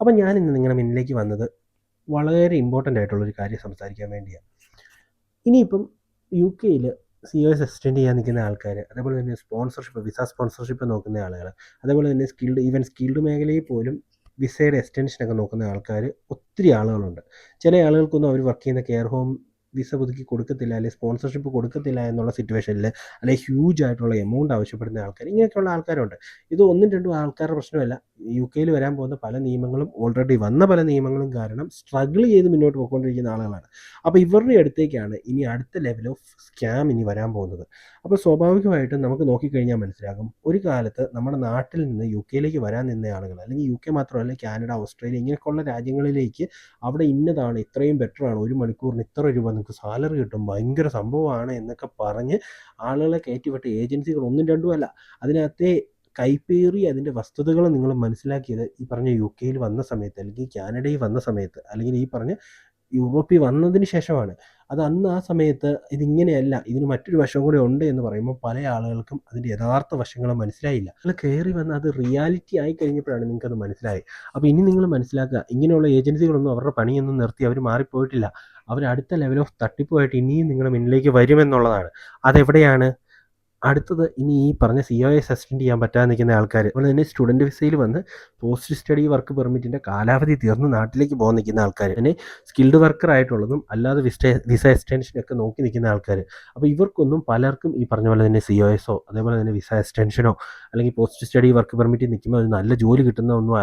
അപ്പം ഞാൻ ഇന്ന് നിങ്ങളുടെ മുന്നിലേക്ക് വന്നത് വളരെ ഇമ്പോർട്ടന്റ് ആയിട്ടുള്ളൊരു കാര്യം സംസാരിക്കാൻ വേണ്ടിയാണ് ഇനിയിപ്പം യു കെയിൽ സി ഒ എസ് എക്സ്റ്റെൻഡ് ചെയ്യാൻ നിൽക്കുന്ന ആൾക്കാർ അതേപോലെ തന്നെ സ്പോൺസർഷിപ്പ് വിസ സ്പോൺസർഷിപ്പ് നോക്കുന്ന ആളുകൾ അതേപോലെ തന്നെ സ്കിൽഡ് ഈവൻ സ്കിൽഡ് മേഖലയിൽ പോലും വിസയുടെ എക്സ്റ്റൻഷനൊക്കെ നോക്കുന്ന ആൾക്കാർ ഒത്തിരി ആളുകളുണ്ട്. ചില ആളുകൾക്കൊന്നും അവർ വർക്ക് ചെയ്യുന്ന കെയർ ഹോം വിസ പുതുക്കി കൊടുക്കത്തില്ല അല്ലെങ്കിൽ സ്പോൺസർഷിപ്പ് കൊടുക്കത്തില്ല എന്നുള്ള സിറ്റുവേഷനിൽ അല്ലെങ്കിൽ ഹ്യൂജ് ആയിട്ടുള്ള എമൗണ്ട് ആവശ്യപ്പെടുന്ന ആൾക്കാർ ഇങ്ങനെയൊക്കെയുള്ള ആൾക്കാരുണ്ട്. ഇത് ഒന്നും രണ്ടും ആൾക്കാരുടെ പ്രശ്നമല്ല. യു കെയിൽ വരാൻ പോകുന്ന പല നിയമങ്ങളും ഓൾറെഡി വന്ന പല നിയമങ്ങളും കാരണം സ്ട്രഗിൾ ചെയ്ത് മുന്നോട്ട് പോയിക്കൊണ്ടിരിക്കുന്ന ആളുകളാണ്. അപ്പോൾ ഇവരുടെ അടുത്തേക്കാണ് ഇനി അടുത്ത ലെവൽ ഓഫ് സ്കാം ഇനി വരാൻ പോകുന്നത്. അപ്പോൾ സ്വാഭാവികമായിട്ടും നമുക്ക് നോക്കിക്കഴിഞ്ഞാൽ മനസ്സിലാകും ഒരു കാലത്ത് നമ്മുടെ നാട്ടിൽ നിന്ന് യു കെയിലേക്ക് വരാൻ നിന്ന ആളുകൾ അല്ലെങ്കിൽ യു കെ മാത്രമല്ല കാനഡ ഓസ്ട്രേലിയ ഇങ്ങനെയൊക്കെയുള്ള രാജ്യങ്ങളിലേക്ക് അവിടെ ഇന്നതാണ് ഇത്രയും ബെറ്ററാണ് ഒരു മണിക്കൂറിന് ഇത്ര രൂപ നിങ്ങൾക്ക് സാലറി കിട്ടും. ഭയങ്കര സംഭവമാണ് എന്നൊക്കെ പറഞ്ഞ് ആളുകളെ കയറ്റിവിട്ട ഏജൻസികൾ ഒന്നും രണ്ടും അല്ല. അതിനകത്തെ കൈപ്പേറി അതിന്റെ വസ്തുതകൾ നിങ്ങൾ മനസ്സിലാക്കിയത് ഈ പറഞ്ഞ യു കെയിൽ വന്ന സമയത്ത് അല്ലെങ്കിൽ കാനഡയിൽ വന്ന സമയത്ത് അല്ലെങ്കിൽ ഈ പറഞ്ഞ യൂറോപ്പിൽ വന്നതിന് ശേഷമാണ്. അത് അന്ന് ആ സമയത്ത് ഇതിങ്ങനെയല്ല ഇതിന് മറ്റൊരു വശം കൂടെ ഉണ്ട് എന്ന് പറയുമ്പോൾ പല ആളുകൾക്കും അതിന്റെ യഥാർത്ഥ വശങ്ങൾ മനസ്സിലായില്ല. നിങ്ങൾ കയറി വന്ന് അത് റിയാലിറ്റി ആയി കഴിഞ്ഞപ്പോഴാണ് നിങ്ങൾക്കത് മനസ്സിലായത്. അപ്പോൾ ഇനി നിങ്ങൾ മനസ്സിലാക്കുക ഇങ്ങനെയുള്ള ഏജൻസികളൊന്നും അവരുടെ പണിയൊന്നും നിർത്തി അവർ മാറിപ്പോയിട്ടില്ല. അവർ അടുത്ത ലെവൽ ഓഫ് തട്ടിപ്പുമായിട്ട് ഇനിയും നിങ്ങളുടെ മുന്നിലേക്ക് വരുമെന്നുള്ളതാണ്. അതെവിടെയാണ്? അടുത്തത് ഇനി ഈ പറഞ്ഞ സി ഒ എസ് അസിസ്റ്റന്റ് ചെയ്യാൻ പറ്റാതെ നിൽക്കുന്ന ആൾക്കാർ അതുപോലെ തന്നെ സ്റ്റുഡന്റ് വിസയിൽ വന്ന് പോസ്റ്റ് സ്റ്റഡി വർക്ക് പെർമിറ്റിന്റെ കാലാവധി തീർന്ന് നാട്ടിലേക്ക് പോകാൻ നിൽക്കുന്ന ആൾക്കാർ പിന്നെ സ്കിൽഡ് വർക്കർ ആയിട്ടുള്ളതും അല്ലാതെ വിസ വിസ എക്സ്റ്റൻഷനൊക്കെ നോക്കി നിൽക്കുന്ന ആൾക്കാർ അപ്പോൾ ഇവർക്കൊന്നും പലർക്കും ഈ പറഞ്ഞ പോലെ തന്നെ സി ഒ എസോ അതേപോലെ തന്നെ വിസ എക്സ്റ്റൻഷനോ അല്ലെങ്കിൽ പോസ്റ്റ് സ്റ്റഡി വർക്ക് പെർമിറ്റ് നിൽക്കുമ്പോൾ ഒരു നല്ല ജോലി കിട്ടുന്ന ഒന്നും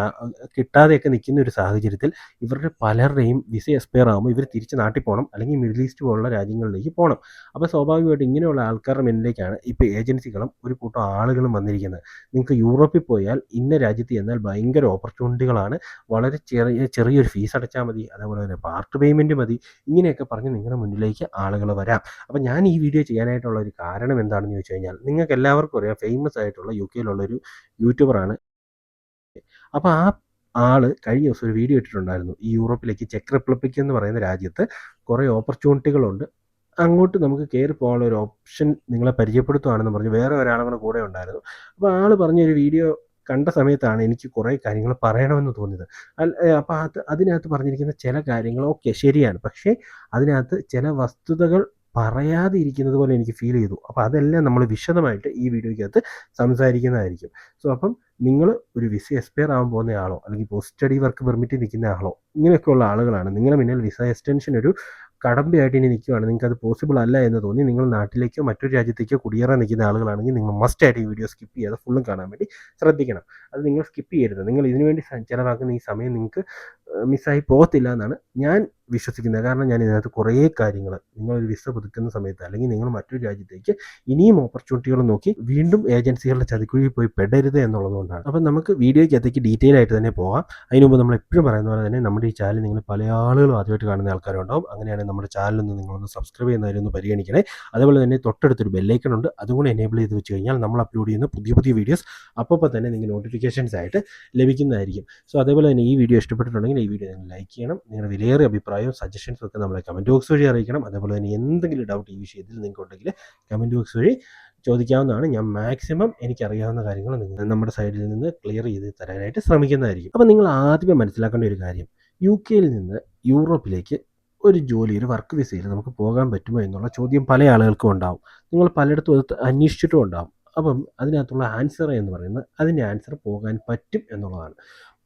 കിട്ടാതെയൊക്കെ നിൽക്കുന്ന ഒരു സാഹചര്യത്തിൽ ഇവരുടെ പലരുടെയും വിസ എക്സ്പയർ ആകുമ്പോൾ ഇവർ തിരിച്ച് നാട്ടിൽ പോകണം അല്ലെങ്കിൽ മിഡിൽ ഈസ്റ്റ് പോലുള്ള രാജ്യങ്ങളിലേക്ക് പോകണം. അപ്പോൾ സ്വാഭാവികമായിട്ട് ഇങ്ങനെയുള്ള ആൾക്കാരുടെ മുന്നിലേക്കാണ് ഇപ്പോൾ ഏജൻസികളും ഒരു കൂട്ടം ആളുകളും വന്നിരിക്കുന്നത്. നിങ്ങൾക്ക് യൂറോപ്പിൽ പോയാൽ ഇന്ന രാജ്യത്ത് എന്നാൽ ഭയങ്കര ഓപ്പർച്യൂണിറ്റികളാണ് വളരെ ചെറിയ ചെറിയൊരു ഫീസ് അടച്ചാൽ മതി. അതേപോലെ തന്നെ പാർട്ട് പേയ്മെന്റ് മതി. ഇങ്ങനെയൊക്കെ പറഞ്ഞ് നിങ്ങളുടെ മുന്നിലേക്ക് ആളുകൾ വരാം. അപ്പോൾ ഞാൻ ഈ വീഡിയോ ചെയ്യാനായിട്ടുള്ള ഒരു കാരണം എന്താണെന്ന് ചോദിച്ചു കഴിഞ്ഞാൽ നിങ്ങൾക്ക് എല്ലാവർക്കും അറിയാം ഫേമസ് ആയിട്ടുള്ള യു കെയിലുള്ളൊരു യൂട്യൂബറാണ്. അപ്പോൾ ആ ആൾ കഴിഞ്ഞ ദിവസം ഒരു വീഡിയോ ഇട്ടിട്ടുണ്ടായിരുന്നു. ഈ യൂറോപ്പിലേക്ക് ചെക്ക് റിപ്പബ്ലിക് എന്ന് പറയുന്ന രാജ്യത്ത് കുറേ ഓപ്പർച്യൂണിറ്റികളുണ്ട്. അങ്ങോട്ട് നമുക്ക് കയറി പോകാനുള്ള ഒരു ഓപ്ഷൻ നിങ്ങളെ പരിചയപ്പെടുത്തുകയാണെന്ന് പറഞ്ഞ്. വേറെ ഒരാളും കൂടെ കൂടെ ഉണ്ടായിരുന്നു. അപ്പോൾ ആൾ പറഞ്ഞൊരു വീഡിയോ കണ്ട സമയത്താണ് എനിക്ക് കുറേ കാര്യങ്ങൾ പറയണമെന്ന് തോന്നിയത്. അപ്പോൾ അത് അതിനകത്ത് പറഞ്ഞിരിക്കുന്ന ചില കാര്യങ്ങൾ ഓക്കെ ശരിയാണ്. പക്ഷേ അതിനകത്ത് ചില വസ്തുതകൾ പറയാതെ ഇരിക്കുന്നത് പോലെ എനിക്ക് ഫീൽ ചെയ്തു. അപ്പോൾ അതെല്ലാം നമ്മൾ വിശദമായിട്ട് ഈ വീഡിയോയ്ക്കകത്ത് സംസാരിക്കുന്നതായിരിക്കും. സോ അപ്പം നിങ്ങൾ ഒരു വിസ എക്സ്പയർ ആകാൻ പോകുന്ന ആളോ അല്ലെങ്കിൽ പോസ്റ്റ് സ്റ്റഡി വർക്ക് പെർമിറ്റ് നിൽക്കുന്ന ആളോ ഇങ്ങനെയൊക്കെയുള്ള ആളുകളാണ്. നിങ്ങളുടെ മുന്നിൽ വിസ എക്സ്റ്റൻഷൻ ഒരു കടമ്പയായിട്ട് ഇനി നിൽക്കുകയാണ് നിങ്ങൾക്ക് അത് പോസിബിൾ അല്ല എന്ന് തോന്നി നിങ്ങൾ നാട്ടിലേക്കോ മറ്റൊരു രാജ്യത്തേക്കോ കുടിയേറാൻ നിൽക്കുന്ന ആളുകളാണെങ്കിൽ നിങ്ങൾ മസ്റ്റ് ആയിട്ട് ഈ വീഡിയോ സ്കിപ്പ് ചെയ്യാതെ ഫുള്ളും കാണാൻ വേണ്ടി ശ്രദ്ധിക്കണം. അത് നിങ്ങൾ സ്കിപ്പ് ചെയ്യരുത്. നിങ്ങൾ ഇതിനുവേണ്ടി ചിലവാക്കുന്ന ഈ സമയം നിങ്ങൾക്ക് മിസ്സായി പോകത്തില്ല എന്നാണ് ഞാൻ വിശ്വസിക്കുന്നത്. കാരണം ഞാൻ ഇതിനകത്ത് കുറേ കാര്യങ്ങൾ നിങ്ങൾ ഒരു വിസ പുതുക്കുന്ന സമയത്ത് അല്ലെങ്കിൽ നിങ്ങൾ മറ്റൊരു രാജ്യത്തേക്ക് ഇനിയും ഓപ്പർച്യൂണിറ്റികൾ നോക്കി വീണ്ടും ഏജൻസികളുടെ ചതിക്കുഴി പോയി പെടരുത് എന്നുള്ളതുകൊണ്ടാണ് അപ്പം നമുക്ക് വീഡിയോയ്ക്കകത്തേക്ക് ഡീറ്റെയിൽ ആയിട്ട് തന്നെ പോകാം അതിന് മുമ്പ് നമ്മൾ എപ്പോഴും പറയുന്ന പോലെ തന്നെ നമ്മുടെ ഈ ചാനൽ നിങ്ങൾ പല ആളുകളും ആദ്യമായിട്ട് കാണുന്ന ആൾക്കാരുണ്ടാവും. അങ്ങനെയാണെങ്കിൽ നമ്മുടെ ചാനലൊന്ന് നിങ്ങളൊന്ന് സബ്സ്ക്രൈബ് ചെയ്യുന്നവരൊന്ന് പരിഗണിക്കണേ. അതുപോലെ തന്നെ തൊട്ടടുത്തൊരു ബെല്ലൈക്കൺ ഉണ്ട്. അതുകൊണ്ട് എനേബിൾ ചെയ്ത് വെച്ച് കഴിഞ്ഞാൽ നമ്മൾ അപ്ലോഡ് ചെയ്യുന്ന പുതിയ പുതിയ വീഡിയോസ് അപ്പോൾ തന്നെ നിങ്ങൾക്ക് നോട്ടിഫിക്കേഷൻസ് ആയിട്ട് ലഭിക്കുന്നതായിരിക്കും. സോ അതേപോലെ തന്നെ ഈ വീഡിയോ ഇഷ്ടപ്പെട്ടിട്ടുണ്ടെങ്കിൽ ഈ വീഡിയോ നിങ്ങൾ ലൈക്ക് ചെയ്യണം. നിങ്ങളുടെ വിലയേറിയ അഭിപ്രായവും സജഷൻസും ഒക്കെ നമ്മളെ കമന്റ് ബോക്സ് വഴി അറിയിക്കണം. അതേപോലെ തന്നെ എന്തെങ്കിലും ഡൗട്ട് ഈ വിഷയത്തിൽ നിങ്ങൾക്ക് നിങ്ങൾക്കുണ്ടെങ്കിൽ കമന്റ് ബോക്സ് വഴി ചോദിക്കാവുന്നതാണ്. ഞാൻ മാക്സിമം എനിക്കറിയാവുന്ന കാര്യങ്ങൾ നിങ്ങൾ നമ്മുടെ സൈഡിൽ നിന്ന് ക്ലിയർ ചെയ്ത് തരാനായിട്ട് ശ്രമിക്കുന്നതായിരിക്കും. അപ്പോൾ നിങ്ങൾ ആദ്യമേ മനസ്സിലാക്കേണ്ട ഒരു കാര്യം. യു കെയിൽ നിന്ന് യൂറോപ്പിലേക്ക് ഒരു ജോലി ഒരു വർക്ക് വിസയിൽ നമുക്ക് പോകാൻ പറ്റുമോ എന്നുള്ള ചോദ്യം പല ആളുകൾക്കും ഉണ്ടാവും. നിങ്ങൾ പലയിടത്തും അത് അന്വേഷിച്ചിട്ടും ഉണ്ടാവും. അപ്പം അതിനകത്തുള്ള ആൻസർ എന്ന് പറയുന്നത് അതിന്റെ ആൻസർ പോകാൻ പറ്റും എന്നുള്ളതാണ്.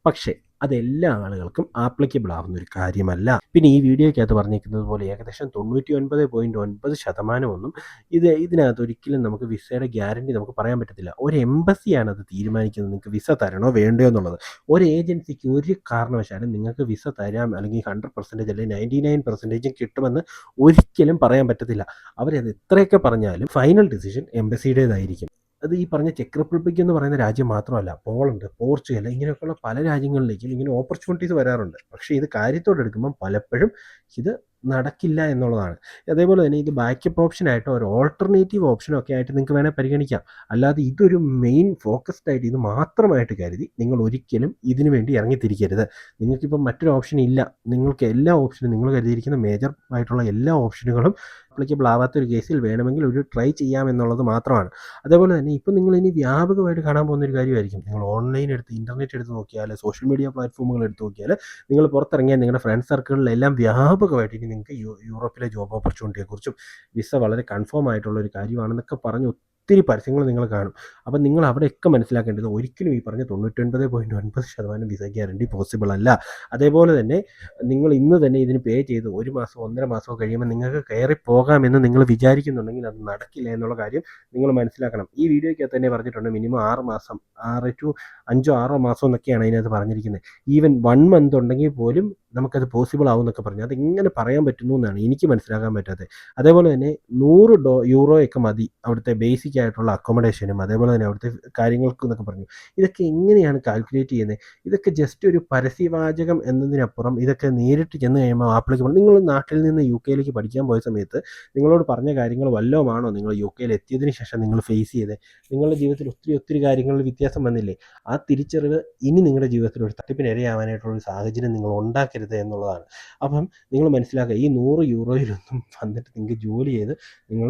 പക്ഷേ അതെല്ലാ ആളുകൾക്കും ആപ്ലിക്കബിൾ ആവുന്ന ഒരു കാര്യമല്ല. പിന്നെ ഈ വീഡിയോയ്ക്കകത്ത് പറഞ്ഞിരിക്കുന്നത് പോലെ ഏകദേശം തൊണ്ണൂറ്റി ഒൻപത് പോയിന്റ് ഒൻപത് ശതമാനമൊന്നും ഇത് ഇതിനകത്ത് ഒരിക്കലും നമുക്ക് വിസയുടെ ഗ്യാരണ്ടി നമുക്ക് പറയാൻ പറ്റത്തില്ല. ഒരു എംബസിയാണ് അത് തീരുമാനിക്കുന്നത് നിങ്ങൾക്ക് വിസ തരണോ വേണ്ടയോ എന്നുള്ളത്. ഒരു ഏജൻസിക്ക് ഒരു കാരണവശാലും നിങ്ങൾക്ക് വിസ തരാം അല്ലെങ്കിൽ ഹൺഡ്രഡ് പെർസെന്റേജ് അല്ലെങ്കിൽ നയന്റി നയൻ പെർസെന്റേജും കിട്ടുമെന്ന് ഒരിക്കലും പറയാൻ പറ്റത്തില്ല. അവരത് എത്രയൊക്കെ പറഞ്ഞാലും ഫൈനൽ ഡിസിഷൻ എംബസിയുടേതായിരിക്കും അത് ഈ പറഞ്ഞ ചെക്ക് റിപ്പബ്ലിക് എന്ന് പറയുന്ന രാജ്യം മാത്രമല്ല പോളണ്ട് പോർച്ചുഗൽ ഇങ്ങനെയൊക്കെയുള്ള പല രാജ്യങ്ങളിലേക്കും ഇങ്ങനെ ഓപ്പർച്യൂണിറ്റീസ് വരാറുണ്ട്. പക്ഷേ ഇത് കാര്യത്തോടെ എടുക്കുമ്പം പലപ്പോഴും ഇത് നടക്കില്ല എന്നുള്ളതാണ്. അതേപോലെ തന്നെ ഇത് ബാക്കപ്പ് ഓപ്ഷനായിട്ടോ ഒരു ഓൾട്ടർനേറ്റീവ് ഓപ്ഷനോ ഒക്കെ ആയിട്ട് നിങ്ങൾക്ക് വേണേൽ പരിഗണിക്കാം. അല്ലാതെ ഇതൊരു മെയിൻ ഫോക്കസ്ഡ് ആയിട്ട് ഇത് മാത്രമായിട്ട് കരുതി നിങ്ങൾ ഒരിക്കലും ഇതിനു വേണ്ടി ഇറങ്ങിത്തിരിക്കരുത്. നിങ്ങൾക്കിപ്പം മറ്റൊരു ഓപ്ഷൻ ഇല്ല. നിങ്ങൾക്ക് എല്ലാ ഓപ്ഷനും നിങ്ങൾ കരുതിയിരിക്കുന്ന മേജർ ആയിട്ടുള്ള എല്ലാ ഓപ്ഷനുകളും അപ്ലിക്കബിൾ ആവാത്ത ഒരു കേസിൽ വേണമെങ്കിൽ ഒരു ട്രൈ ചെയ്യാമെന്നുള്ളത് മാത്രമാണ്. അതേപോലെ തന്നെ ഇപ്പോൾ നിങ്ങൾ ഇനി വ്യാപകമായിട്ട് കാണാൻ പോകുന്ന ഒരു കാര്യമായിരിക്കും. നിങ്ങൾ ഓൺലൈൻ എടുത്ത് ഇന്റർനെറ്റ് എടുത്ത് നോക്കിയാൽ സോഷ്യൽ മീഡിയ പ്ലാറ്റ്ഫോമുകൾ എടുത്ത് നോക്കിയാൽ നിങ്ങൾ പുറത്തിറങ്ങിയാൽ നിങ്ങളുടെ ഫ്രണ്ട് സർക്കിളിലെല്ലാം വ്യാപകമായിട്ട് നിങ്ങൾക്ക് യു- യൂറോപ്പിലെ ജോബ് ഓപ്പർച്യൂണിറ്റിയെക്കുറിച്ചും വിസ വളരെ കൺഫേം ആയിട്ടുള്ള ഒരു കാര്യമാണെന്നൊക്കെ പറഞ്ഞ് ഒത്തിരി പരസ്യങ്ങൾ നിങ്ങൾ കാണും. അപ്പം നിങ്ങൾ അവിടെയൊക്കെ മനസ്സിലാക്കേണ്ടത് ഒരിക്കലും ഈ പറഞ്ഞ തൊണ്ണൂറ്റൊൻപത് പോയിന്റ് ഒൻപത് ശതമാനം വിസ ഗ്യാരണ്ടി പോസിബിൾ അല്ല. അതേപോലെ തന്നെ നിങ്ങൾ ഇന്ന് തന്നെ ഇതിന് പേ ചെയ്ത് ഒരു മാസം ഒന്നര മാസമോ കഴിയുമ്പോൾ നിങ്ങൾക്ക് കയറി പോകാമെന്ന് നിങ്ങൾ വിചാരിക്കുന്നുണ്ടെങ്കിൽ അത് നടക്കില്ല എന്നുള്ള കാര്യം നിങ്ങൾ മനസ്സിലാക്കണം. ഈ വീഡിയോയ്ക്കകത്ത് തന്നെ പറഞ്ഞിട്ടുണ്ട് മിനിമം ആറ് മാസം ആറ് ടു അഞ്ചോ ആറോ മാസം എന്നൊക്കെയാണ് അതിനകത്ത് പറഞ്ഞിരിക്കുന്നത്. ഈവൻ വൺ മന്ത് ഉണ്ടെങ്കിൽ പോലും നമുക്കത് പോസിബിൾ ആവും എന്നൊക്കെ പറഞ്ഞു. അതെങ്ങനെ പറയാൻ പറ്റുന്നു എന്നാണ് എനിക്ക് മനസ്സിലാക്കാൻ പറ്റാത്തത്. അതേപോലെ തന്നെ നൂറ് ഡോ യൂറോയൊക്കെ മതി അവിടുത്തെ ബേസിക് ആയിട്ടുള്ള അക്കോമഡേഷനും അതേപോലെ തന്നെ അവിടുത്തെ കാര്യങ്ങൾക്കും എന്നൊക്കെ പറഞ്ഞു. ഇതൊക്കെ എങ്ങനെയാണ് കാൽക്കുലേറ്റ് ചെയ്യുന്നത്? ഇതൊക്കെ ജസ്റ്റ് ഒരു പരസ്യവാചകം എന്നതിനപ്പുറം ഇതൊക്കെ നേരിട്ട് ചെന്ന് കഴിയുമ്പോൾ ആപ്ലിക്കബിൾ നിങ്ങൾ നാട്ടിൽ നിന്ന് യു കെയിലേക്ക് പഠിക്കാൻ പോയ സമയത്ത് നിങ്ങളോട് പറഞ്ഞ കാര്യങ്ങൾ വല്ലതുമാണോ നിങ്ങൾ യു കെയിൽ എത്തിയതിന് ശേഷം നിങ്ങൾ ഫേസ് ചെയ്തത്? നിങ്ങളുടെ ജീവിതത്തിൽ ഒത്തിരി ഒത്തിരി കാര്യങ്ങളിൽ വ്യത്യാസം വന്നില്ലേ? ആ തിരിച്ചറിവ് ഇനി നിങ്ങളുടെ ജീവിതത്തിൽ ഒരു തട്ടിപ്പിനിരയാവാനായിട്ടുള്ള ഒരു സാഹചര്യം നിങ്ങൾ ഉണ്ടാക്കരുത് എന്നുള്ളതാണ്. അപ്പം നിങ്ങൾ മനസ്സിലാക്കുക ഈ നൂറ് യൂറോയിലൊന്നും വന്നിട്ട് നിങ്ങൾക്ക് ജോലി ചെയ്ത് നിങ്ങൾ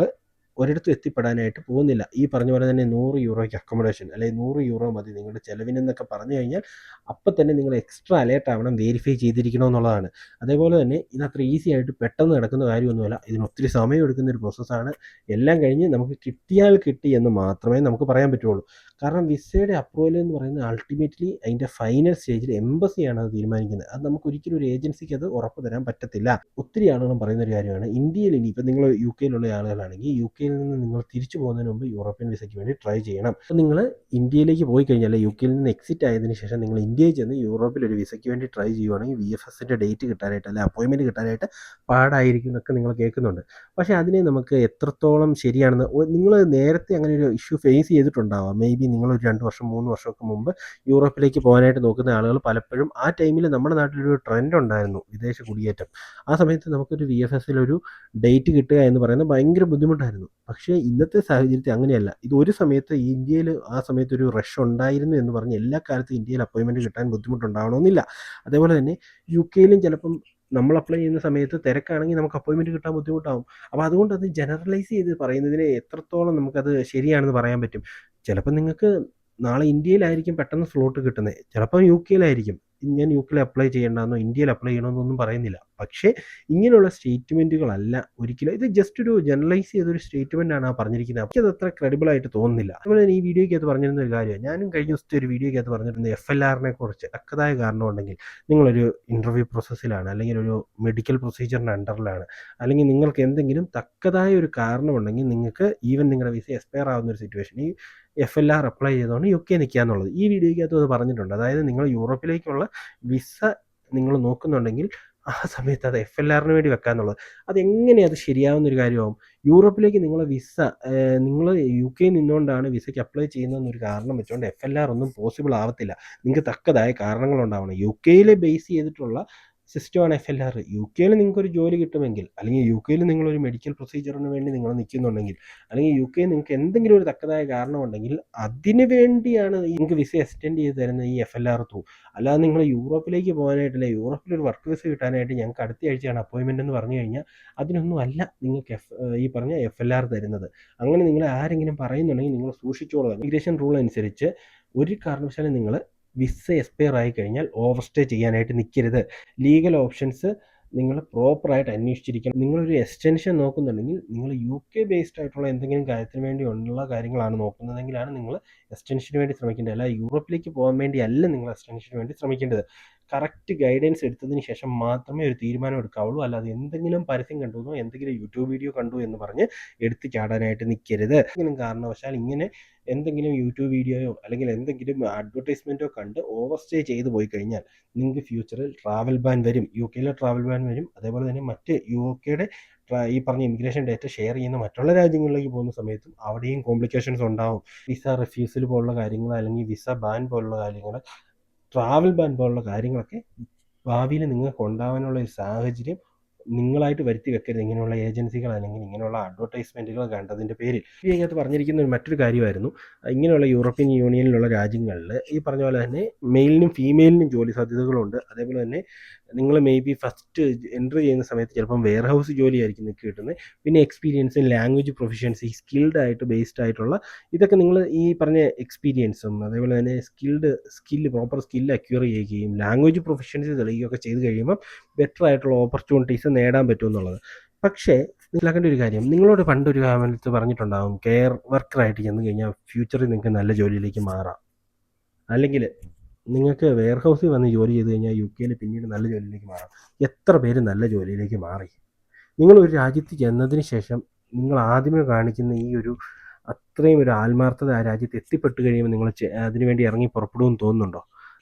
ഒരിടത്തും എത്തിപ്പെടാനായിട്ട് പോകുന്നില്ല. ഈ പറഞ്ഞ പോലെ തന്നെ നൂറ് യൂറോയ്ക്ക് അക്കോമഡേഷൻ അല്ലെങ്കിൽ നൂറ് യൂറോ മതി നിങ്ങളുടെ ചിലവിനെന്നൊക്കെ പറഞ്ഞു കഴിഞ്ഞാൽ അപ്പം തന്നെ നിങ്ങൾ എക്സ്ട്രാ അലേർട്ട് ആവണം വെരിഫൈ ചെയ്തിരിക്കണം എന്നുള്ളതാണ് അതേപോലെ തന്നെ ഇത് അത്ര ഈസി ആയിട്ട് പെട്ടെന്ന് നടക്കുന്ന കാര്യമൊന്നുമല്ല. ഇതിന് ഒത്തിരി സമയം എടുക്കുന്ന ഒരു പ്രോസസ്സാണ് എല്ലാം കഴിഞ്ഞ് നമുക്ക് കിട്ടിയാൽ കിട്ടി എന്ന് മാത്രമേ നമുക്ക് പറയാൻ പറ്റുള്ളൂ. കാരണം വിസയുടെ അപ്രൂവൽ എന്ന് പറയുന്നത് അൾട്ടിമേറ്റ്ലി അതിന്റെ ഫൈനൽ സ്റ്റേജിൽ എംബസിയാണ് അത് തീരുമാനിക്കുന്നത്. അത് നമുക്ക് ഒരിക്കലും ഒരു ഏജൻസിക്ക് അത് ഉറപ്പ് തരാൻ പറ്റത്തില്ല. ഒത്തിരി ആളുകളും പറയുന്ന ഒരു കാര്യമാണ് ഇന്ത്യയിൽ ഇനി ഇപ്പം നിങ്ങൾ യു കെയിലുള്ള ആളുകളാണെങ്കിൽ യു കെയിൽ നിന്ന് നിങ്ങൾ തിരിച്ചു പോകുന്നതിന് മുമ്പ് യൂറോപ്യൻ വിസയ്ക്ക് വേണ്ടി ട്രൈ ചെയ്യണം. അപ്പം നിങ്ങൾ ഇന്ത്യയിലേക്ക് പോയി കഴിഞ്ഞാൽ യു കെയിൽ നിന്ന് എക്സിറ്റ് ആയതിനു ശേഷം നിങ്ങൾ ഇന്ത്യയിൽ ചെന്ന് യൂറോപ്പിൽ ഒരു വിസയ്ക്ക് വേണ്ടി ട്രൈ ചെയ്യുവാണെങ്കിൽ വി എഫ് എസിന്റെ ഡേറ്റ് കിട്ടാനായിട്ട് അല്ലെങ്കിൽ അപ്പോയിൻമെന്റ് കിട്ടാനായിട്ട് പാടായിരിക്കും എന്നൊക്കെ നിങ്ങൾ കേൾക്കുന്നുണ്ട്. പക്ഷേ അതിനെ നമുക്ക് എത്രത്തോളം ശരിയാണെന്ന് നിങ്ങൾ നേരത്തെ അങ്ങനെ ഒരു ഇഷ്യൂ ഫേസ് ചെയ്തിട്ടുണ്ടാവാം. മേ ബി നിങ്ങൾ ഒരു രണ്ട് വർഷം മൂന്ന് വർഷമൊക്കെ മുമ്പ് യൂറോപ്പിലേക്ക് പോകാനായിട്ട് നോക്കുന്ന ആളുകൾ പലപ്പോഴും ആ ടൈമിൽ നമ്മുടെ നാട്ടിലൊരു ട്രെൻഡ് ഉണ്ടായിരുന്നു വിദേശ കുടിയേറ്റം. ആ സമയത്ത് നമുക്കൊരു വി എഫ് എസിലൊരു ഡേറ്റ് കിട്ടുക എന്ന് പറയുന്നത് ഭയങ്കര ബുദ്ധിമുട്ടായിരുന്നു. പക്ഷേ ഇന്നത്തെ സാഹചര്യത്തിൽ അങ്ങനെയല്ല. ഇത് ഒരു സമയത്ത് ഇന്ത്യയിൽ ആ സമയത്ത് ഒരു റഷ് ഉണ്ടായിരുന്നു എന്ന് പറഞ്ഞ് എല്ലാ കാലത്തും ഇന്ത്യയിൽ അപ്പോയിൻമെന്റ് കിട്ടാൻ ബുദ്ധിമുട്ടുണ്ടാവണമെന്നില്ല. അതേപോലെ തന്നെ യു കെയിലും ചിലപ്പം നമ്മൾ അപ്ലൈ ചെയ്യുന്ന സമയത്ത് തിരക്കാണെങ്കിൽ നമുക്ക് അപ്പോയിൻമെന്റ് കിട്ടാൻ ബുദ്ധിമുട്ടാവും. അപ്പോൾ അതുകൊണ്ട് അത് ജനറലൈസ് ചെയ്ത് പറയുന്നതിന് എത്രത്തോളം നമുക്കത് ശരിയാണെന്ന് പറയാൻ പറ്റും? ചിലപ്പോൾ നിങ്ങൾക്ക് നാളെ ഇന്ത്യയിലായിരിക്കും പെട്ടെന്ന് സ്ലോട്ട് കിട്ടുന്നത്. ചിലപ്പോൾ യു കെയിലായിരിക്കും. ഞാൻ യു കെയിൽ അപ്ലൈ ചെയ്യേണ്ടെന്നോ ഇന്ത്യയിൽ അപ്ലൈ ചെയ്യണമെന്നൊന്നും പറയുന്നില്ല. പക്ഷേ ഇങ്ങനെയുള്ള സ്റ്റേറ്റ്മെന്റുകളല്ല ഒരിക്കലും. ഇത് ജസ്റ്റ് ഒരു ജനറലൈസ് ചെയ്തൊരു സ്റ്റേറ്റ്മെന്റ് ആണ് ആ പറഞ്ഞിരിക്കുന്നത്. അത് അത്ര ക്രെഡിബിൾ ആയിട്ട് തോന്നുന്നില്ല. അതുപോലെ ഈ വീഡിയോയ്ക്കകത്ത് പറഞ്ഞിരുന്ന ഒരു കാര്യമാണ് ഞാനും കഴിഞ്ഞ ദിവസത്തെ ഒരു വീഡിയോയ്ക്കകത്ത് പറഞ്ഞിരുന്നത് എഫ് എൽ ആറിനെ കുറിച്ച്. തക്കതായ കാരണമുണ്ടെങ്കിൽ നിങ്ങളൊരു ഇന്റർവ്യൂ പ്രോസസ്സിലാണ് അല്ലെങ്കിൽ ഒരു മെഡിക്കൽ പ്രൊസീജിയറിന്റെ അണ്ടറിലാണ് അല്ലെങ്കിൽ നിങ്ങൾക്ക് എന്തെങ്കിലും തക്കതായ ഒരു കാരണമുണ്ടെങ്കിൽ നിങ്ങൾക്ക് ഈവൻ നിങ്ങളുടെ വിസ എക്സ്പയർ ആവുന്ന ഒരു സിറ്റുവേഷൻ ഈ എഫ് എൽ ആർ അപ്ലൈ ചെയ്തുകൊണ്ട് യു കെ നിൽക്കുക എന്നുള്ളത്. ഈ വീഡിയോയ്ക്കകത്ത് അത് പറഞ്ഞിട്ടുണ്ട്. അതായത് നിങ്ങൾ യൂറോപ്പിലേക്കുള്ള വിസ നിങ്ങൾ നോക്കുന്നുണ്ടെങ്കിൽ ആ സമയത്ത് അത് എഫ് എൽ ആറിന് വേണ്ടി വെക്കാന്നുള്ളത് അതെങ്ങനെ അത് ശരിയാവുന്ന ഒരു കാര്യമാവും? യൂറോപ്പിലേക്ക് നിങ്ങളെ വിസ നിങ്ങൾ യു കെയിൽ നിന്നുകൊണ്ടാണ് വിസയ്ക്ക് അപ്ലൈ ചെയ്യുന്നതെന്നൊരു കാരണം വെച്ചുകൊണ്ട് എഫ് എൽ ആർ ഒന്നും പോസിബിൾ ആവത്തില്ല. നിങ്ങൾക്ക് തക്കതായ കാരണങ്ങളുണ്ടാവണം. യു കെയിലെ ബേസ് ചെയ്തിട്ടുള്ള സിസ്റ്റമാണ് എഫ് എൽ ആർ യു കെയിൽ നിങ്ങൾക്കൊരു ജോലി കിട്ടുമെങ്കിൽ അല്ലെങ്കിൽ യു കെയിൽ നിങ്ങളൊരു മെഡിക്കൽ പ്രൊസീജിയറിന് വേണ്ടി നിങ്ങൾ നിൽക്കുന്നുണ്ടെങ്കിൽ അല്ലെങ്കിൽ യു കെയിൽ നിങ്ങൾക്ക് എന്തെങ്കിലും ഒരു തക്കതായ കാരണമുണ്ടെങ്കിൽ അതിന് വേണ്ടിയാണ് നിങ്ങൾക്ക് വിസ എക്സ്റ്റെൻഡ് ചെയ്ത് തരുന്നത് ഈ എഫ് എൽ ആർ ത്രൂ അല്ലാതെ നിങ്ങൾ യൂറോപ്പിലേക്ക് പോകാനായിട്ടില്ല യൂറോപ്പിൽ ഒരു വർക്ക് വിസ കിട്ടാനായിട്ട് ഞങ്ങൾക്ക് അടുത്ത ആഴ്ചയാണ് അപ്പോയിൻമെന്റ് എന്ന് പറഞ്ഞു കഴിഞ്ഞാൽ അതിനൊന്നും അല്ല നിങ്ങൾക്ക് എഫ് ഈ പറഞ്ഞ എഫ് എൽ ആർ തരുന്നത്. അങ്ങനെ നിങ്ങൾ ആരെങ്കിലും പറയുന്നുണ്ടെങ്കിൽ നിങ്ങൾ സൂക്ഷിച്ചോളൂ. ഇമിഗ്രേഷൻ റൂൾ അനുസരിച്ച് ഒരു കാരണവശാലും നിങ്ങൾ വിസ എക്സ്പയർ ആയി കഴിഞ്ഞാൽ ഓവർ സ്റ്റേ ചെയ്യാനായിട്ട് നിൽക്കരുത് ലീഗൽ ഓപ്ഷൻസ് നിങ്ങൾ പ്രോപ്പറായിട്ട് അന്വേഷിച്ചിരിക്കണം. നിങ്ങളൊരു എക്സ്റ്റൻഷൻ നോക്കുന്നുണ്ടെങ്കിൽ നിങ്ങൾ യു കെ ബേസ്ഡ് ആയിട്ടുള്ള എന്തെങ്കിലും കാര്യത്തിന് വേണ്ടി ഉള്ള കാര്യങ്ങളാണ് നോക്കുന്നതെങ്കിലാണ് നിങ്ങൾ എക്സ്റ്റൻഷന് വേണ്ടി ശ്രമിക്കേണ്ടത് അല്ല യൂറോപ്പിലേക്ക് പോകാൻ വേണ്ടി അല്ല നിങ്ങൾ എക്സ്റ്റൻഷന് വേണ്ടി ശ്രമിക്കേണ്ടത്. കറക്റ്റ് ഗൈഡൻസ് എടുത്തതിന് ശേഷം മാത്രമേ ഒരു തീരുമാനം എടുക്കാവുള്ളൂ. അല്ലാതെ എന്തെങ്കിലും പരസ്യം കണ്ടു എന്നോ എന്തെങ്കിലും യൂട്യൂബ് വീഡിയോ കണ്ടു എന്ന് പറഞ്ഞ് എടുത്ത് ചാടാനായിട്ട് നിൽക്കരുത് എന്തെങ്കിലും കാരണവശാൽ ഇങ്ങനെ എന്തെങ്കിലും യൂട്യൂബ് വീഡിയോയോ അല്ലെങ്കിൽ എന്തെങ്കിലും അഡ്വർടൈസ്മെന്റോ കണ്ട് ഓവർ സ്റ്റേ ചെയ്ത് പോയി കഴിഞ്ഞാൽ നിങ്ങൾക്ക് ഫ്യൂച്ചറിൽ ട്രാവൽ ബാൻ വരും. യു കെയിലെ ട്രാവൽ ബാൻ വരും. അതേപോലെ തന്നെ മറ്റ് യു കെയുടെ ഈ പറഞ്ഞ ഇമിഗ്രേഷൻ ഡേറ്റ ഷെയർ ചെയ്യുന്ന മറ്റുള്ള രാജ്യങ്ങളിലേക്ക് പോകുന്ന സമയത്തും അവിടെയും കോംപ്ലിക്കേഷൻസ് ഉണ്ടാവും. വിസ റിഫ്യൂസൽ പോലുള്ള കാര്യങ്ങൾ അല്ലെങ്കിൽ വിസ ബാൻ പോലുള്ള കാര്യങ്ങൾ ട്രാവൽ ബാൻ പോലുള്ള കാര്യങ്ങളൊക്കെ ഭാവിയിൽ നിങ്ങൾക്ക് ഉണ്ടാവാനുള്ള ഒരു സാഹചര്യം നിങ്ങളായിട്ട് വരുത്തി വെക്കരുത്. ഇങ്ങനെയുള്ള ഏജൻസികൾ അല്ലെങ്കിൽ ഇങ്ങനെയുള്ള അഡ്വർടൈസ്മെന്റുകൾ കണ്ടതിന്റെ പേരിൽ. ഈ അതിനകത്ത് പറഞ്ഞിരിക്കുന്ന ഒരു മറ്റൊരു കാര്യമായിരുന്നു. ഇങ്ങനെയുള്ള യൂറോപ്യൻ യൂണിയനിലുള്ള രാജ്യങ്ങളിൽ ഈ പറഞ്ഞ പോലെ തന്നെ മെയിലിനും ഫീമെയിലിനും ജോലി സാധ്യതകളുണ്ട്. അതേപോലെ തന്നെ നിങ്ങൾ മേ ബി ഫസ്റ്റ് എന്റർ ചെയ്യുന്ന സമയത്ത് ചിലപ്പം വെയർ ഹൗസ് ജോലിയായിരിക്കും നിങ്ങൾക്ക് കിട്ടുന്നത്. പിന്നെ എക്സ്പീരിയൻസ് ലാംഗ്വേജ് പ്രൊഫഷൻസി സ്കിൽഡ് ആയിട്ട് ബേസ്ഡ് ആയിട്ടുള്ള ഇതൊക്കെ നിങ്ങൾ ഈ പറഞ്ഞ എക്സ്പീരിയൻസും അതേപോലെ തന്നെ skilled skill proper skill acquire ചെയ്യുകയും ലാംഗ്വേജ് പ്രൊഫഷൻസി തെളിയുകയൊക്കെ ചെയ്ത് കഴിയുമ്പം ബെറ്റർ ആയിട്ടുള്ള ഓപ്പർച്യൂണിറ്റീസ് നേടാൻ പറ്റും എന്നുള്ളത്. പക്ഷേ മനസ്സിലാക്കേണ്ട ഒരു കാര്യം നിങ്ങളോട് പണ്ടൊരു കാലത്ത് പറഞ്ഞിട്ടുണ്ടാകും കെയർ വർക്കറായിട്ട് ചെന്ന് കഴിഞ്ഞാൽ ഫ്യൂച്ചറിൽ നിങ്ങൾക്ക് നല്ല ജോലിയിലേക്ക് മാറാം. അല്ലെങ്കിൽ നിങ്ങൾക്ക് വെയർ ഹൗസിൽ വന്ന് ജോലി ചെയ്ത് കഴിഞ്ഞാൽ യു കെയിൽ പിന്നീട് നല്ല ജോലിയിലേക്ക് മാറാം. എത്ര പേര് നല്ല ജോലിയിലേക്ക് മാറി? നിങ്ങൾ ഒരു രാജ്യത്ത് ചെന്നതിന് ശേഷം നിങ്ങൾ ആദ്യമേ കാണിക്കുന്ന ഈ ഒരു അത്രയും ഒരു ആത്മാർത്ഥത ആ രാജ്യത്ത് എത്തിപ്പെട്ട് കഴിയുമ്പോൾ നിങ്ങൾ അതിനുവേണ്ടി ഇറങ്ങി പുറപ്പെടുമെന്ന് തോന്നുന്നുണ്ടോ?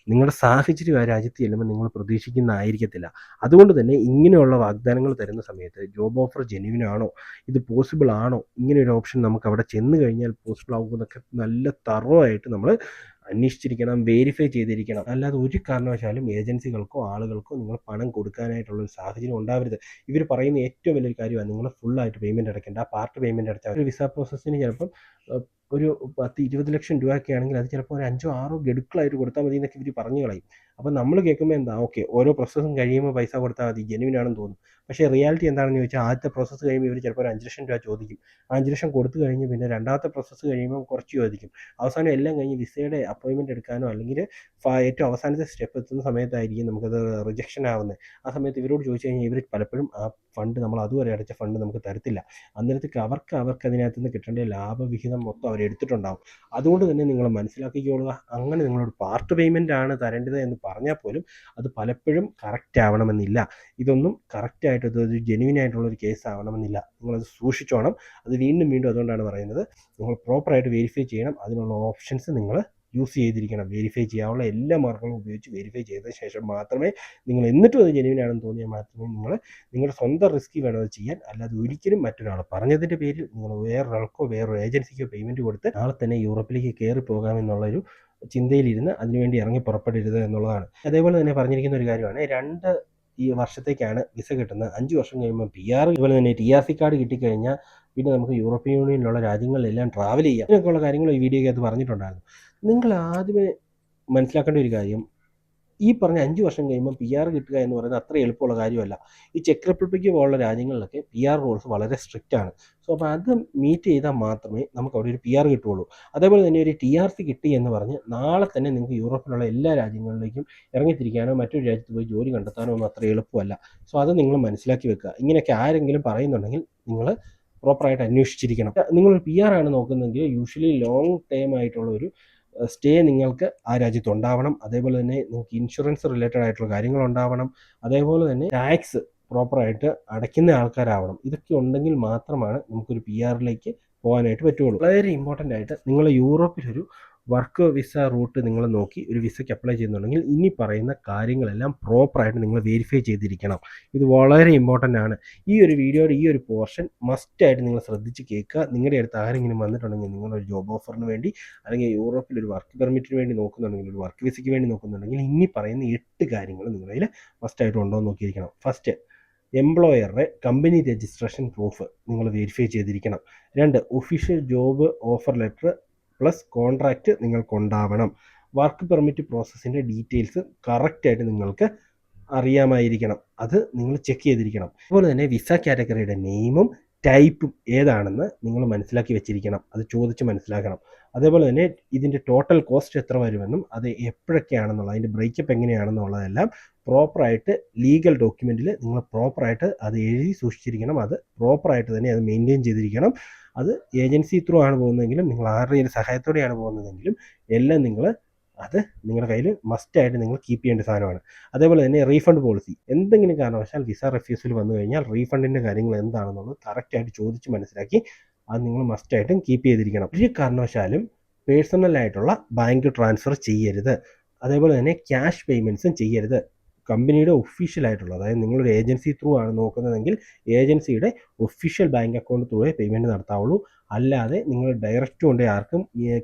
നിങ്ങളുടെ സാഹചര്യം ആ രാജ്യത്ത് ചെല്ലുമ്പോൾ നിങ്ങൾ പ്രതീക്ഷിക്കുന്ന ആയിരിക്കത്തില്ല. അതുകൊണ്ട് തന്നെ ഇങ്ങനെയുള്ള വാഗ്ദാനങ്ങൾ തരുന്ന സമയത്ത് ജോബ് ഓഫർ ജെന്യൂൻ ആണോ? ഇത് പോസിബിൾ ആണോ? ഇങ്ങനെ ഒരു ഓപ്ഷൻ നമുക്ക് അവിടെ ചെന്ന് കഴിഞ്ഞാൽ പോസിബിൾ ആകുമെന്നൊക്കെ നല്ല തറവായിട്ട് നമ്മൾ അന്വേഷിച്ചിരിക്കണം വെരിഫൈ ചെയ്തിരിക്കണം. അല്ലാതെ ഒരു കാരണവശാലും ഏജൻസികൾക്കോ ആളുകൾക്കോ നിങ്ങൾ പണം കൊടുക്കാനായിട്ടുള്ള ഒരു സാഹചര്യം ഉണ്ടാവരുത്. ഇവർ പറയുന്ന ഏറ്റവും വലിയൊരു കാര്യമാണ് നിങ്ങൾ ഫുള്ളായിട്ട് പേയ്മെന്റ് അടയ്ക്കേണ്ട. ആ പാർട്ട് പേയ്മെന്റ് അടച്ചാൽ ഒരു വിസ പ്രോസസ്സിന് ചിലപ്പം ഒരു പത്ത് ഇരുപത് ലക്ഷം രൂപയൊക്കെ ആണെങ്കിൽ അത് ചിലപ്പോൾ ഒരു അഞ്ചോ ആറോ ഗഡുക്കളായിട്ട് കൊടുത്താൽ മതി എന്നൊക്കെ ഇവർ പറഞ്ഞു കളയും. അപ്പോൾ നമ്മൾ കേൾക്കുമ്പോൾ എന്താ? ഓക്കെ ഓരോ പ്രോസസ്സും കഴിയുമ്പോൾ പൈസ കൊടുത്താൽ മതി. ജെനുവിൻ ആണെന്ന് തോന്നും. പക്ഷേ റിയാലിറ്റി എന്താണെന്ന് ചോദിച്ചാൽ ആദ്യത്തെ പ്രോസസ്സ് കഴിയുമ്പോൾ ഇവർ ചിലപ്പോൾ ഒരു അഞ്ച് ലക്ഷം രൂപ ചോദിക്കും. അഞ്ച് ലക്ഷം കൊടുത്തു കഴിഞ്ഞ് പിന്നെ രണ്ടാമത്തെ പ്രോസസ്സ് കഴിയുമ്പോൾ കുറച്ച് ചോദിക്കും. അവസാനം എല്ലാം കഴിഞ്ഞ് വിസയുടെ അപ്പോയിൻമെന്റ് എടുക്കാനോ അല്ലെങ്കിൽ ഏറ്റവും അവസാനത്തെ സ്റ്റെപ്പ് എത്തുന്ന സമയത്തായിരിക്കും നമുക്കത് റിജക്ഷൻ ആവുന്നത്. ആ സമയത്ത് ഇവരോട് ചോദിച്ചു കഴിഞ്ഞാൽ ഇവർ പലപ്പോഴും ആ ഫണ്ട് നമ്മൾ അതുവരെ അടച്ച ഫണ്ട് നമുക്ക് തരത്തില്ല. അന്നേരത്തേക്ക് അവർക്ക് അവർക്ക് അതിനകത്ത് നിന്ന് കിട്ടേണ്ട ലാഭവിഹിതം മൊത്തം അവർ എടുത്തിട്ടുണ്ടാവും. അതുകൊണ്ട് തന്നെ നിങ്ങൾ മനസ്സിലാക്കിക്കൊള്ളുക അങ്ങനെ നിങ്ങളോട് പാർട്ട് പേയ്മെന്റ് ആണ് തരേണ്ടത് എന്ന് പറഞ്ഞാൽ പോലും അത് പലപ്പോഴും കറക്റ്റ് ആവണമെന്നില്ല. ഇതൊന്നും കറക്റ്റായിട്ട് ഇതൊരു ജെനുവിൻ ആയിട്ടുള്ള ഒരു കേസ് ആവണമെന്നില്ല. നിങ്ങളത് സൂക്ഷിച്ചോണം. അത് വീണ്ടും വീണ്ടും അതുകൊണ്ടാണ് പറയുന്നത്. നിങ്ങൾ പ്രോപ്പറായിട്ട് വെരിഫൈ ചെയ്യണം. അതിനുള്ള ഓപ്ഷൻസ് നിങ്ങൾ യൂസ് ചെയ്തിരിക്കണം. വെരിഫൈ ചെയ്യാനുള്ള എല്ലാ മാർഗങ്ങളും ഉപയോഗിച്ച് വെരിഫൈ ചെയ്ത ശേഷം മാത്രമേ നിങ്ങൾ എന്നിട്ടും അത് ജെനുവിൻ ആണെന്ന് തോന്നിയാൽ മാത്രമേ നിങ്ങൾ നിങ്ങളുടെ സ്വന്തം റിസ്കി വേണം അത് ചെയ്യാൻ. അല്ലാതെ ഒരിക്കലും മറ്റൊരാൾ പറഞ്ഞതിന്റെ പേരിൽ നിങ്ങൾ വേറൊരാൾക്കോ വേറൊരു ഏജൻസിക്കോ പേയ്മെന്റ് കൊടുത്ത് നാളെ തന്നെ യൂറോപ്പിലേക്ക് കയറി പോകാമെന്നുള്ളൊരു ചിന്തയിലിരുന്ന് അതിനുവേണ്ടി ഇറങ്ങി പുറപ്പെടരുത് എന്നുള്ളതാണ്. അതേപോലെ തന്നെ പറഞ്ഞിരിക്കുന്ന ഒരു കാര്യമാണ്. രണ്ട് ഈ വർഷത്തേക്കാണ് വിസ കിട്ടുന്നത്. അഞ്ച് വർഷം കഴിയുമ്പോൾ പി ആർ അതുപോലെ തന്നെ ടി ആർ സി കാർഡ് കിട്ടിക്കഴിഞ്ഞാൽ പിന്നെ നമുക്ക് യൂറോപ്യൻ യൂണിയനിലുള്ള രാജ്യങ്ങളിലെല്ലാം ട്രാവൽ ചെയ്യാം. ഇതിനൊക്കെയുള്ള കാര്യങ്ങൾ ഈ വീഡിയോയ്ക്കകത്ത് പറഞ്ഞിട്ടുണ്ടായിരുന്നു. നിങ്ങൾ ആദ്യമേ മനസ്സിലാക്കേണ്ട ഒരു കാര്യം ഈ പറഞ്ഞ അഞ്ച് വർഷം കഴിയുമ്പോൾ പി ആർ കിട്ടുക എന്ന് പറയുന്നത് അത്ര എളുപ്പമുള്ള കാര്യമല്ല. ഈ ചെക്ക് റിപ്പബ്ലിക്ക് പോലുള്ള രാജ്യങ്ങളിലൊക്കെ പി ആർ റൂൾസ് വളരെ സ്ട്രിക്റ്റ് ആണ്. സോ അപ്പോൾ അത് മീറ്റ് ചെയ്താൽ മാത്രമേ നമുക്ക് അവിടെ ഒരു പി ആർ കിട്ടുകയുള്ളൂ. അതേപോലെ തന്നെ ഒരു ടി ആർ സി കിട്ടി എന്ന് പറഞ്ഞ് നാളെ തന്നെ നിങ്ങൾക്ക് യൂറോപ്പിലുള്ള എല്ലാ രാജ്യങ്ങളിലേക്കും ഇറങ്ങിത്തിരിക്കാനോ മറ്റൊരു രാജ്യത്ത് പോയി ജോലി കണ്ടെത്താനോ ഒന്നും അത്ര എളുപ്പമല്ല. സോ അത് നിങ്ങൾ മനസ്സിലാക്കി വെക്കുക. ഇങ്ങനെയൊക്കെ ആരെങ്കിലും പറയുന്നുണ്ടെങ്കിൽ നിങ്ങൾ പ്രോപ്പറായിട്ട് അന്വേഷിച്ചിരിക്കണം. നിങ്ങൾ പി ആർ ആണ് നോക്കുന്നതെങ്കിൽ യൂഷ്വലി ലോങ് ടൈം ആയിട്ടുള്ള ഒരു സ്റ്റേ നിങ്ങൾക്ക് ആ രാജ്യത്ത് ഉണ്ടാവണം അതേപോലെ തന്നെ നിങ്ങൾക്ക് ഇൻഷുറൻസ് റിലേറ്റഡ് ആയിട്ടുള്ള കാര്യങ്ങൾ ഉണ്ടാവണം അതേപോലെ തന്നെ ടാക്സ് പ്രോപ്പറായിട്ട് അടയ്ക്കുന്ന ആൾക്കാരാവണം. ഇതൊക്കെ ഉണ്ടെങ്കിൽ മാത്രമാണ് നമുക്കൊരു പി ആറിലേക്ക് പോകാനായിട്ട് പറ്റുള്ളൂ വളരെ ഇമ്പോർട്ടന്റ് ആയിട്ട് നിങ്ങൾ യൂറോപ്പിലൊരു വർക്ക് വിസ റൂട്ട് നിങ്ങൾ നോക്കി ഒരു വിസയ്ക്ക് അപ്ലൈ ചെയ്യുന്നുണ്ടെങ്കിൽ ഇനി പറയുന്ന കാര്യങ്ങളെല്ലാം പ്രോപ്പറായിട്ട് നിങ്ങൾ വെരിഫൈ ചെയ്തിരിക്കണം. ഇത് വളരെ ഇമ്പോർട്ടന്റ് ആണ്. ഈ ഒരു വീഡിയോയുടെ ഈ ഒരു പോർഷൻ മസ്റ്റായിട്ട് നിങ്ങൾ ശ്രദ്ധിച്ച് കേൾക്കുക. നിങ്ങളുടെ അടുത്ത് ആരെങ്കിലും വന്നിട്ടുണ്ടെങ്കിൽ നിങ്ങളൊരു ജോബ് ഓഫറിന് വേണ്ടി അല്ലെങ്കിൽ യൂറോപ്പിൽ ഒരു വർക്ക് പെർമിറ്റിന് വേണ്ടി നോക്കുന്നുണ്ടെങ്കിൽ ഒരു വർക്ക് വിസയ്ക്ക് വേണ്ടി നോക്കുന്നുണ്ടെങ്കിൽ ഇനി പറയുന്ന എട്ട് കാര്യങ്ങൾ നിങ്ങളതിൽ മസ്റ്റായിട്ട് ഉണ്ടോ എന്ന് നോക്കിയിരിക്കണം. ഫസ്റ്റ് എംപ്ലോയറുടെ കമ്പനി രജിസ്ട്രേഷൻ പ്രൂഫ് നിങ്ങൾ വെരിഫൈ ചെയ്തിരിക്കണം. രണ്ട് official job offer letter plus contract നിങ്ങൾക്കുണ്ടാവണം. Work permit പ്രോസസ്സിന്റെ ഡീറ്റെയിൽസ് കറക്റ്റായിട്ട് നിങ്ങൾക്ക് അറിയാമായിരിക്കണം. അത് നിങ്ങൾ ചെക്ക് ചെയ്തിരിക്കണം. അതുപോലെ തന്നെ വിസ കാറ്റഗറിയുടെ നെയിമും ടൈപ്പും ഏതാണെന്ന് നിങ്ങൾ മനസ്സിലാക്കി വെച്ചിരിക്കണം. അത് ചോദിച്ച് മനസ്സിലാക്കണം. അതേപോലെ തന്നെ ഇതിന്റെ ടോട്ടൽ കോസ്റ്റ് എത്ര വരുമെന്നും അത് എപ്പോഴൊക്കെയാണെന്നുള്ള അതിന്റെ ബ്രേക്കപ്പ് എങ്ങനെയാണെന്നുള്ളതെല്ലാം പ്രോപ്പറായിട്ട് ലീഗൽ ഡോക്യുമെന്റിൽ നിങ്ങൾ പ്രോപ്പറായിട്ട് അത് എഴുതി സൂക്ഷിച്ചിരിക്കണം. അത് പ്രോപ്പറായിട്ട് തന്നെ അത് മെയിന്റെയിൻ ചെയ്തിരിക്കണം. അത് ഏജൻസി ത്രൂ ആണ് പോകുന്നതെങ്കിലും നിങ്ങൾ ആരുടെയും സഹായത്തോടെയാണ് പോകുന്നതെങ്കിലും എല്ലാം നിങ്ങൾ അത് നിങ്ങളുടെ കയ്യിൽ മസ്റ്റ് ആയിട്ട് നിങ്ങൾ കീപ്പ് ചെയ്യേണ്ട സാധനമാണ്. അതേപോലെ തന്നെ റീഫണ്ട് പോളിസി എന്തെങ്കിലും കാരണവശാൽ വിസ റെഫ്യൂസൽ വന്നു കഴിഞ്ഞാൽ റീഫണ്ടിന്റെ കാര്യങ്ങൾ എന്താണെന്നുള്ളത് കറക്റ്റായിട്ട് ചോദിച്ച് മനസ്സിലാക്കി അത് നിങ്ങൾ മസ്റ്റ് ആയിട്ടും കീപ്പ് ചെയ്തിരിക്കണം. ഒരു കാരണവശാലും പേഴ്സണലായിട്ടുള്ള ബാങ്ക് ട്രാൻസ്ഫർ ചെയ്യരുത്. അതേപോലെ തന്നെ ക്യാഷ് പേയ്മെന്റ്സും ചെയ്യരുത്. കമ്പനിയുടെ ഒഫീഷ്യൽ ആയിട്ടുള്ള അതായത് നിങ്ങളൊരു ഏജൻസി ത്രൂ ആണ് നോക്കുന്നതെങ്കിൽ ഏജൻസിയുടെ ഒഫീഷ്യൽ ബാങ്ക് അക്കൗണ്ട് ത്രൂവേ പേയ്മെന്റ് നടത്താവുള്ളൂ. അല്ലാതെ നിങ്ങൾ ഡയറക്റ്റ് കൊണ്ടേ ആർക്കും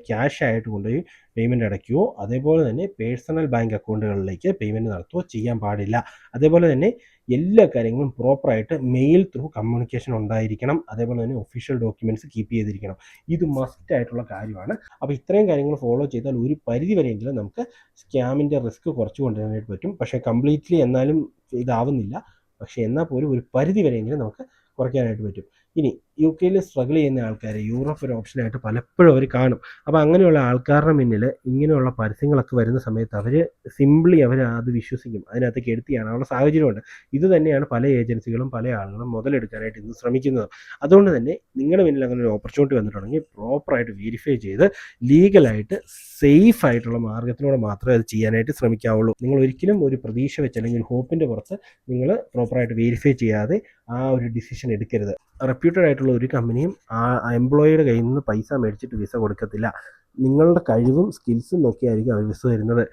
ക്യാഷ് ആയിട്ട് കൊണ്ടുപോയി പേയ്മെന്റ് അടയ്ക്കുകയോ അതേപോലെ തന്നെ പേഴ്സണൽ ബാങ്ക് അക്കൗണ്ടുകളിലേക്ക് പേയ്മെന്റ് നടത്തുകയോ ചെയ്യാൻ പാടില്ല. അതേപോലെ തന്നെ എല്ലാ കാര്യങ്ങളും പ്രോപ്പറായിട്ട് മെയിൽ ത്രൂ കമ്മ്യൂണിക്കേഷൻ ഉണ്ടായിരിക്കണം. അതേപോലെ തന്നെ ഒഫീഷ്യൽ ഡോക്യുമെന്റ്സ് കീപ്പ് ചെയ്തിരിക്കണം. ഇത് മസ്റ്റ് ആയിട്ടുള്ള കാര്യമാണ്. അപ്പോൾ ഇത്രയും കാര്യങ്ങൾ ഫോളോ ചെയ്താൽ ഒരു പരിധി വരെയെങ്കിലും നമുക്ക് സ്കാമിന്റെ റിസ്ക് കുറച്ച് കൊണ്ടുവരാനായിട്ട് പറ്റും. പക്ഷേ കംപ്ലീറ്റ്ലി എന്നാലും ഇതാവുന്നില്ല. പക്ഷേ എന്നാൽ പോലും ഒരു പരിധി വരെയെങ്കിലും നമുക്ക് കുറയ്ക്കാനായിട്ട് പറ്റും. ഇനി യു കെയിൽ സ്ട്രഗിൾ ചെയ്യുന്ന ആൾക്കാർ യൂറോപ്പ് ഒരു ഓപ്ഷനായിട്ട് പലപ്പോഴും അവർ കാണും. അപ്പോൾ അങ്ങനെയുള്ള ആൾക്കാരുടെ മുന്നിൽ ഇങ്ങനെയുള്ള പരസ്യങ്ങളൊക്കെ വരുന്ന സമയത്ത് അവർ സിംപ്ലി അവർ അത് വിശ്വസിക്കും. അതിനകത്തേക്ക് എടുത്തിയാണ് അവരുടെ സാഹചര്യമുണ്ട്. ഇത് തന്നെയാണ് പല ഏജൻസികളും പല ആളുകളും മുതലെടുക്കാനായിട്ട് ഇന്ന് ശ്രമിക്കുന്നത്. അതുകൊണ്ട് തന്നെ നിങ്ങളുടെ മുന്നിൽ അങ്ങനെ ഒരു ഓപ്പർച്യൂണിറ്റി വന്നിട്ടുണ്ടെങ്കിൽ പ്രോപ്പറായിട്ട് വെരിഫൈ ചെയ്ത് ലീഗലായിട്ട് സേഫ് ആയിട്ടുള്ള മാർഗത്തിലൂടെ മാത്രമേ അത് ചെയ്യാനായിട്ട് ശ്രമിക്കാവുള്ളൂ. നിങ്ങൾ ഒരിക്കലും ഒരു പ്രതീക്ഷ വെച്ച് അല്ലെങ്കിൽ ഹോപ്പിന്റെ പുറത്ത് നിങ്ങൾ പ്രോപ്പറായിട്ട് വെരിഫൈ ചെയ്യാതെ ആ ഒരു ഡിസിഷൻ എടുക്കരുത്. റെപ്യൂട്ടഡ് ആയിട്ടുള്ള ഒരു കമ്പനിയും ആ എംപ്ലോയിയുടെ കയ്യിൽ നിന്ന് പൈസ മേടിച്ചിട്ട് വിസ കൊടുക്കത്തില്ല. നിങ്ങളുടെ കഴിവും സ്കിൽസും നോക്കിയായിരിക്കും അവർ വിസ തരുന്നത്.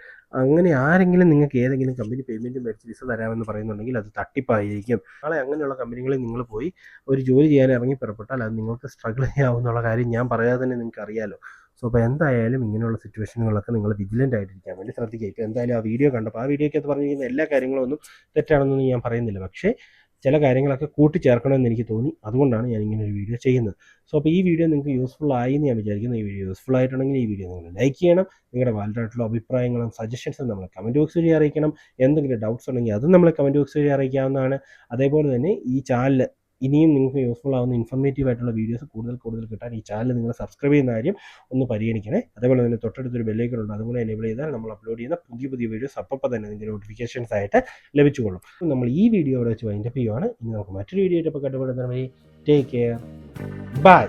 അങ്ങനെ ആരെങ്കിലും നിങ്ങൾക്ക് ഏതെങ്കിലും കമ്പനി പേയ്മെന്റ് മേടിച്ച് വിസ തരാമെന്ന് പറയുന്നുണ്ടെങ്കിൽ അത് തട്ടിപ്പായിരിക്കും. നാളെ അങ്ങനെയുള്ള കമ്പനികളിൽ നിങ്ങൾ പോയി ഒരു ജോലി ചെയ്യാൻ ഇറങ്ങി പുറപ്പെട്ടാൽ അത് നിങ്ങൾക്ക് സ്ട്രഗിൾ ചെയ്യാവുന്നുള്ള കാര്യം ഞാൻ പറയാതെ തന്നെ നിങ്ങൾക്ക് അറിയാമല്ലോ സോ അപ്പോൾ എന്തായാലും ഇങ്ങനെയുള്ള സിറ്റുവേഷനുകളൊക്കെ നിങ്ങൾ വിജിലന്റ് ആയിട്ടിരിക്കാൻ വേണ്ടി ശ്രദ്ധിക്കുക. ഇപ്പോൾ എന്തായാലും ആ വീഡിയോ കണ്ടപ്പോൾ ആ വീഡിയോയ്ക്കകത്ത് പറഞ്ഞിരിക്കുന്ന എല്ലാ കാര്യങ്ങളും ഒന്നും തെറ്റാണെന്നൊന്നും ഞാൻ പറയുന്നില്ല. പക്ഷേ ചില കാര്യങ്ങളൊക്കെ കൂട്ടിച്ചേർക്കണമെന്ന് എനിക്ക് തോന്നി. അതുകൊണ്ടാണ് ഞാൻ ഇങ്ങനെ ഒരു വീഡിയോ ചെയ്യുന്നത്. സോ അപ്പോൾ ഈ വീഡിയോ നിങ്ങൾക്ക് യൂസ്ഫുൾ ആയി എന്ന് ഞാൻ വിചാരിക്കുന്നു. ഈ വീഡിയോ യൂസ്ഫുൾ ആയിട്ടുണ്ടെങ്കിൽ ഈ വീഡിയോ നിങ്ങൾ ലൈക്ക് ചെയ്യണം. നിങ്ങളുടെ വാലിഡായിട്ടുള്ള അഭിപ്രായങ്ങളും സജഷൻസും നമ്മൾ കമന്റ് ബോക്സ് വഴി അറിയിക്കണം. എന്തെങ്കിലും ഡൗട്ട്സ് ഉണ്ടെങ്കിൽ അതും നമ്മൾ കമന്റ് ബോക്സ് വഴി അറിയിക്കാവുന്നതാണ്. അതേപോലെ തന്നെ ഈ ചാനൽ ഇനിയും നിങ്ങൾക്ക് യൂസ്ഫുൾ ആവുന്ന ഇൻഫർമേറ്റീവ് ആയിട്ടുള്ള വീഡിയോസ് കൂടുതൽ കൂടുതൽ കിട്ടാൻ ഈ ചാനൽ നിങ്ങൾ സബ്സ്ക്രൈബ് ചെയ്യുന്ന കാര്യം ഒന്ന് പരിഗണിക്കണേ. അതേപോലെ തന്നെ തൊട്ടടുത്തൊരു ബെല്ലൈക്കൺ ഉണ്ട് അതുകൂടെ എനേബിൾ ചെയ്താൽ നമ്മൾ അപ്ലോഡ് ചെയ്യുന്ന പുതിയ പുതിയ വീഡിയോസ് അപ്പം തന്നെ നിങ്ങൾക്ക് നോട്ടിഫിക്കേഷൻസ് ആയിട്ട് ലഭിച്ചുകൊള്ളും. നമ്മൾ ഈ വീഡിയോ ഇവിടെ വെച്ച് വൈൻഡപ്പ് ചെയ്യുവാണ്. ഇനി നമുക്ക് മറ്റൊരു വീഡിയോ ആയിട്ട് ഇപ്പോൾ കണ്ടുപിടുന്ന ടേക്ക് കെയർ ബൈ